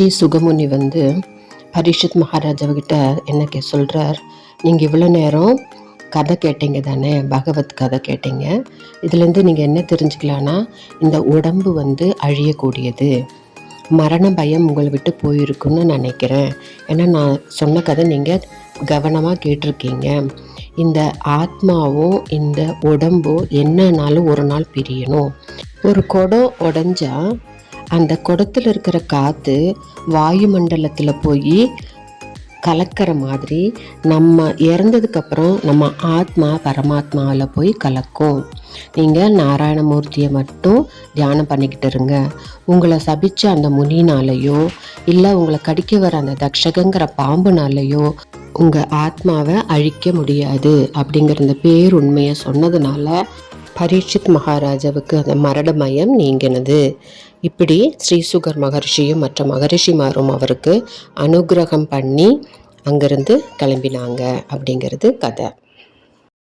ஸ்ரீ சுகமுனி வந்து பரிஷத் மகாராஜாவுக்கிட்ட என்ன கே சொல்கிறார் நீங்கள் இவ்வளோ நேரம் கதை கேட்டீங்க தானே பகவத் கதை கேட்டீங்க. இதுலேருந்து நீங்கள் என்ன தெரிஞ்சுக்கலான்னா இந்த உடம்பு வந்து அழியக்கூடியது. மரண பயம் உங்களை விட்டு போயிருக்குன்னு நினைக்கிறேன். ஏன்னா நான் சொன்ன கதை நீங்கள் கவனமாக கேட்டிருக்கீங்க. இந்த ஆத்மாவும் இந்த உடம்பும் என்னன்னாலும் ஒரு நாள் பிரியணும். ஒரு குடம் உடஞ்சா அந்த குடத்தில் இருக்கிற காற்று வாயுமண்டலத்தில் போய் கலக்கிற மாதிரி நம்ம இறந்ததுக்கப்புறம் நம்ம ஆத்மா பரமாத்மாவில் போய் கலக்கும். நீங்கள் நாராயணமூர்த்தியை மட்டும் தியானம் பண்ணிக்கிட்டு இருங்க. உங்களை சபிச்ச அந்த முனினாலேயோ இல்லை உங்களை கடிக்க வர அந்த தக்ஷகங்கிற பாம்புனாலேயோ உங்கள் ஆத்மாவை அழிக்க முடியாது. அப்படிங்கிற இந்த பேருண்மையை சொன்னதுனால பரீட்சித் மகாராஜாவுக்கு அந்த மரண நீங்கினது. இப்படி ஸ்ரீசுகர் மகர்ஷியும் மற்ற மகரிஷிமாரும் அவருக்கு அனுக்கிரகம் பண்ணி அங்கிருந்து கிளம்பினாங்க அப்படிங்கிறது கதை.